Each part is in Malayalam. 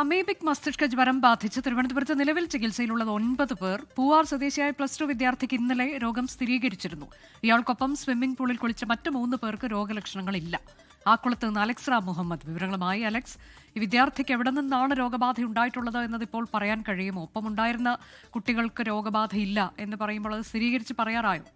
അമീബിക് മസ്തിഷ്ക ജ്വരം ബാധിച്ച് തിരുവനന്തപുരത്ത് നിലവിൽ ചികിത്സയിലുള്ളത് ഒൻപത് പേർ. പൂവാർ സ്വദേശിയായ പ്ലസ് ടു വിദ്യാർത്ഥിക്ക് ഇന്നലെ രോഗം സ്ഥിരീകരിച്ചിരുന്നു. ഇയാൾക്കൊപ്പം സ്വിമ്മിംഗ് പൂളിൽ കുളിച്ച മറ്റ് മൂന്ന് പേർക്ക് രോഗലക്ഷണങ്ങളില്ല. ആക്കുളത്ത് നിന്ന് അലക്സ് റാം മുഹമ്മദ്. വിവരങ്ങളുമായി അലക്സ്. ഈ വിദ്യാർത്ഥിക്ക് എവിടെ നിന്നാണ് രോഗബാധ ഉണ്ടായിട്ടുള്ളത് എന്നത് ഇപ്പോൾ പറയാൻ കഴിയുമോ ഒപ്പമുണ്ടായിരുന്ന കുട്ടികൾക്ക് രോഗബാധയില്ല എന്ന് പറയുമ്പോൾ അത് സ്ഥിരീകരിച്ച് പറയാറായോ?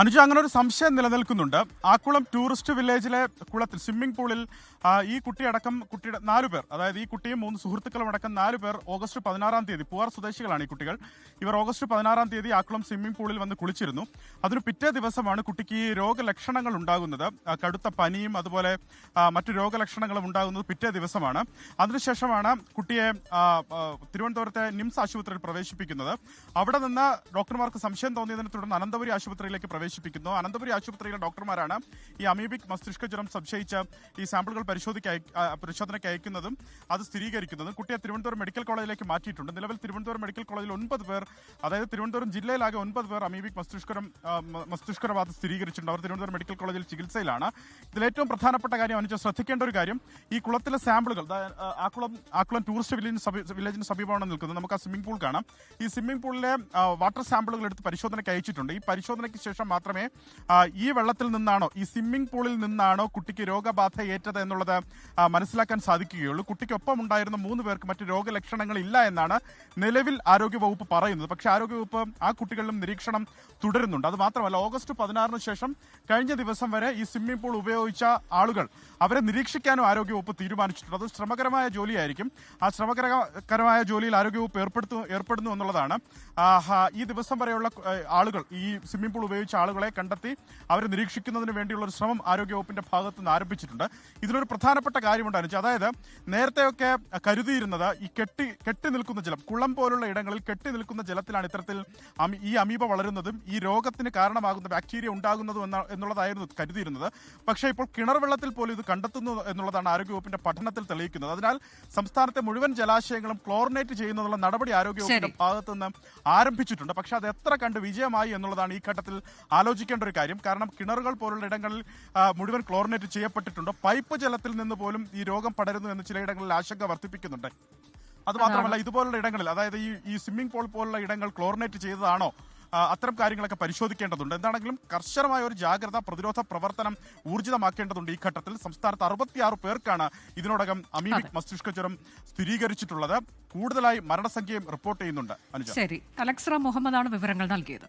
അനുജ അങ്ങനെ ഒരു സംശയം നിലനിൽക്കുന്നുണ്ട്. ആക്കുളം ടൂറിസ്റ്റ് വില്ലേജിലെ കുളത്തിൽ സ്വിമ്മിംഗ് പൂളിൽ ഈ കുട്ടിയടക്കം കുട്ടിയുടെ നാലു പേർ അതായത് ഈ കുട്ടിയും മൂന്ന് സുഹൃത്തുക്കളും അടക്കം നാലു പേർ ഓഗസ്റ്റ് പതിനാറാം തീയതി പൂവാർ സ്വദേശികളാണ് ഈ കുട്ടികൾ. ഇവർ ഓഗസ്റ്റ് പതിനാറാം തീയതി ആക്കുളം സ്വിമ്മിംഗ് പൂളിൽ വന്ന് കുളിച്ചിരുന്നു. അതിന് പിറ്റേ ദിവസമാണ് കുട്ടിക്ക് ഈ രോഗലക്ഷണങ്ങൾ ഉണ്ടാകുന്നത്. കടുത്ത പനിയും അതുപോലെ മറ്റു രോഗലക്ഷണങ്ങളും ഉണ്ടാകുന്നത് പിറ്റേ ദിവസമാണ്. അതിനുശേഷമാണ് കുട്ടിയെ തിരുവനന്തപുരത്തെ നിംസ് ആശുപത്രിയിൽ പ്രവേശിപ്പിക്കുന്നത്. അവിടെ നിന്ന് ഡോക്ടർമാർക്ക് സംശയം തോന്നിയതിനെ തുടർന്ന് അനന്തപുരി ആശുപത്രിയിലേക്ക് പ്രവേശിപ്പിക്കുന്നു. അനന്തപുരി ആശുപത്രിയിലെ ഡോക്ടർമാരാണ് ഈ അമീബിക് മസ്തിഷ്ക ജ്വരം സംശയിച്ച ഈ സാമ്പിളുകൾ പരിശോധിക്ക പരിശോധനയ്ക്ക് അയക്കുന്നതും അത് സ്ഥിരീകരിക്കുന്നതും കുട്ടിയെ തിരുവനന്തപുരം മെഡിക്കൽ കോളേജിലേക്ക് മാറ്റിയിട്ടുണ്ട്. നിലവിൽ തിരുവനന്തപുരം മെഡിക്കൽ കോളേജിൽ ഒൻപത് പേർ അതായത് തിരുവനന്തപുരം ജില്ലയിലാകെ ഒൻപത് പേർ അമീബിക് മസ്തിഷ്കരം മസ്തിഷ്കരബാധ സ്ഥിരീകരിച്ചിട്ടുണ്ട്. അവർ തിരുവനന്തപുരം മെഡിക്കൽ കോളേജിൽ ചികിത്സയിലാണ്. ഇതിൽ ഏറ്റവും പ്രധാനപ്പെട്ട കാര്യം അനുജ ശ്രദ്ധിക്കേണ്ട ഒരു കാര്യം ഈ കുളത്തിലെ സാമ്പിളുകൾ ആക്കുളം ആക്കുളം ടൂറിസ്റ്റ് വില്ലേജിന് സമീ- വില്ലേജിന് സമീപമാണ് നിൽക്കുന്നത്. നമുക്ക് ആ സ്വിമ്മിംഗ് പൂൾ കാണാം. ഈ സ്വിമ്മിംഗ് പൂളിലെ വാട്ടർ സാമ്പിളുകൾ എടുത്ത് പരിശോധനയ്ക്ക് അയച്ചിട്ടുണ്ട്. ഈ പരിശോധനയ്ക്ക് ശേഷം മാത്രമേ ഈ വെള്ളത്തിൽ നിന്നാണോ ഈ സ്വിമ്മിംഗ് പൂളിൽ നിന്നാണോ കുട്ടിക്ക് രോഗബാധ ഏറ്റത് എന്നുള്ളത് മനസ്സിലാക്കാൻ സാധിക്കുകയുള്ളൂ. കുട്ടിക്കൊപ്പം ഉണ്ടായിരുന്ന മൂന്ന് പേർക്ക് മറ്റ് രോഗലക്ഷണങ്ങൾ ഇല്ല എന്നാണ് നിലവിൽ ആരോഗ്യവകുപ്പ് പറയുന്നത്. പക്ഷേ ആരോഗ്യവകുപ്പ് ആ കുട്ടികളിലും നിരീക്ഷണം തുടരുന്നുണ്ട്. അത് മാത്രമല്ല ഓഗസ്റ്റ് പതിനാറിന് ശേഷം കഴിഞ്ഞ ദിവസം വരെ ഈ സ്വിമ്മിംഗ് പൂൾ ഉപയോഗിച്ച ആളുകൾ അവരെ നിരീക്ഷിക്കാനും ആരോഗ്യവകുപ്പ് തീരുമാനിച്ചിട്ടുണ്ട്. അത് ശ്രമകരമായ ജോലിയായിരിക്കും. ആ ശ്രമകരമായ ജോലിയിൽ ആരോഗ്യവകുപ്പ് ഏർപ്പെടുത്തു ഏർപ്പെടുന്നു എന്നുള്ളതാണ്. ഈ ദിവസം വരെയുള്ള ആളുകൾ ഈ സ്വിമ്മിംഗ് പൂൾ ഉപയോഗിച്ച ആളുകളെ കണ്ടെത്തി അവരെ നിരീക്ഷിക്കുന്നതിന് വേണ്ടിയുള്ള ഒരു ശ്രമം ആരോഗ്യവകുപ്പിന്റെ ഭാഗത്ത് നിന്ന് ആരംഭിച്ചിട്ടുണ്ട്. ഇതിലൊരു പ്രധാനപ്പെട്ട കാര്യമുണ്ട് അനുജ്. അതായത് നേരത്തെയൊക്കെ കരുതിയിരുന്നത് ഈ കെട്ടി കെട്ടി നിൽക്കുന്ന ജലം കുളം പോലുള്ള ഇടങ്ങളിൽ കെട്ടി നിൽക്കുന്ന ജലത്തിലാണ് ഇത്തരത്തിൽ ഈ അമീബ വളരുന്നതും ഈ രോഗത്തിന് കാരണമാകുന്ന ബാക്ടീരിയ ഉണ്ടാകുന്നതും എന്ന എന്നുള്ളതായിരുന്നു കരുതിയിരുന്നത്. പക്ഷേ ഇപ്പോൾ കിണർ വെള്ളത്തിൽ പോലും ഇത് കണ്ടെത്തുന്നു എന്നുള്ളതാണ് ആരോഗ്യവകുപ്പിന്റെ പഠനത്തിൽ തെളിയിക്കുന്നത്. അതിനാൽ സംസ്ഥാനത്തെ മുഴുവൻ ജലാശയങ്ങളും ക്ലോറിനേറ്റ് ചെയ്യുന്നതിനുള്ള നടപടി ആരോഗ്യവകുപ്പിന്റെ ഭാഗത്തുനിന്ന് ഭാഗത്ത് നിന്ന് ആരംഭിച്ചിട്ടുണ്ട്. പക്ഷേ അത് എത്ര കണ്ട് വിജയമായി എന്നുള്ളതാണ് ഈ ഘട്ടത്തിൽ ആലോചിക്കേണ്ട ഒരു കാര്യം. കാരണം കിണറുകൾ പോലുള്ള ഇടങ്ങളിൽ മുഴുവൻ ക്ലോറിനേറ്റ് ചെയ്യപ്പെട്ടിട്ടുണ്ട്? പൈപ്പ് ജലത്തിൽ നിന്ന് പോലും ഈ രോഗം പടരുന്നു എന്ന് ചിലയിടങ്ങളിൽ ആശങ്ക വർദ്ധിപ്പിക്കുന്നുണ്ട്. അത് മാത്രമല്ല ഇതുപോലുള്ള ഇടങ്ങളിൽ അതായത് ഈ ഈ സ്വിമ്മിംഗ് പൂൾ പോലുള്ള ഇടങ്ങൾ ക്ലോറിനേറ്റ് ചെയ്തതാണോ? അത്തരം കാര്യങ്ങളൊക്കെ പരിശോധിക്കേണ്ടതുണ്ട്. എന്താണെങ്കിലും കർശനമായ ഒരു ജാഗ്രത പ്രതിരോധ പ്രവർത്തനം ഊർജിതമാക്കേണ്ടതുണ്ട് ഈ ഘട്ടത്തിൽ. സംസ്ഥാനത്ത് അറുപത്തിയാറ് പേർക്കാണ് ഇതിനോടകം അമീബിക് മസ്തിഷ്ക ജ്വരം സ്ഥിരീകരിച്ചിട്ടുള്ളത്. കൂടുതലായി മരണസംഖ്യയും റിപ്പോർട്ട് ചെയ്യുന്നുണ്ട് ശരി. അലക്സറ മുഹമ്മദാണ് വിവരങ്ങൾ നൽകിയത്.